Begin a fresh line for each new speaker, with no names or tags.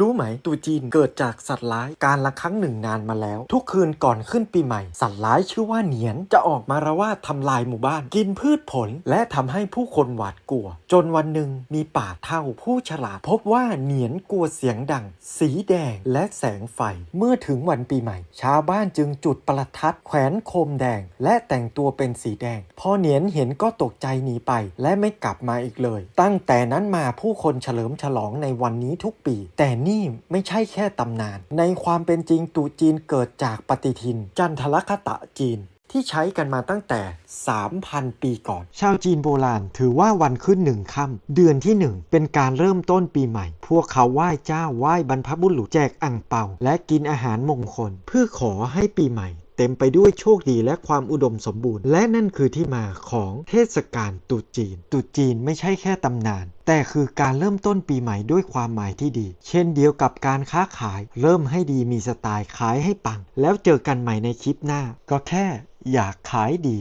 รู้ไหมตรุษจีนเกิดจากสัตว์ร้ายการละครั้งหนึ่งนานมาแล้ว ทุกคืนก่อนขึ้นปีใหม่ สัตว์ร้ายชื่อว่าเหนียนจะออกมาระว่าทำลายหมู่บ้าน กินพืชผลและทำให้ผู้คนหวาดกลัว จนวันหนึ่งมีป่าเท่าผู้ฉลาด พบว่าเหนียนกลัวเสียงดัง สีแดงและแสงไฟ เมื่อถึงวันปีใหม่ ชาวบ้านจึงจุดประทัดแขวนโคมแดง และแต่งตัวเป็นสีแดง พอเหนียนเห็นก็ตกใจหนีไป และไม่กลับมาอีกเลย ตั้งแต่นั้นมาผู้คนเฉลิมฉลองในวันนี้ทุกปี แต่นี่ไม่ใช่แค่ตำนาน ในความเป็นจริงตู่จีนเกิดจากปฏิทิน จันทรคตะจีนที่ใช้กันมาตั้งแต่ 3,000 ปีก่อน ชาวจีนโบราณถือว่าวันขึ้นหนึ่งค่ำเดือนที่หนึ่งเป็นการเริ่มต้นปีใหม่ พวกเขาไหว้เจ้าไหว้บรรพบุรุษแจกอ่างเปา และกินอาหารมงคล เพื่อขอให้ปีใหม่ เต็มไปด้วยโชคดีและความอุดมสมบูรณ์ และนั่นคือที่มาของเทศกาลตรุษจีนตรุษจีนไม่ใช่แค่ตำนาน แต่คือการเริ่มต้นปีใหม่ด้วยความหมายที่ดี เช่นเดียวกับการค้าขาย เริ่มให้ดีมีสไตล์ขายให้ปัง แล้วเจอกันใหม่ในคลิปหน้า ก็แค่อยากขายดี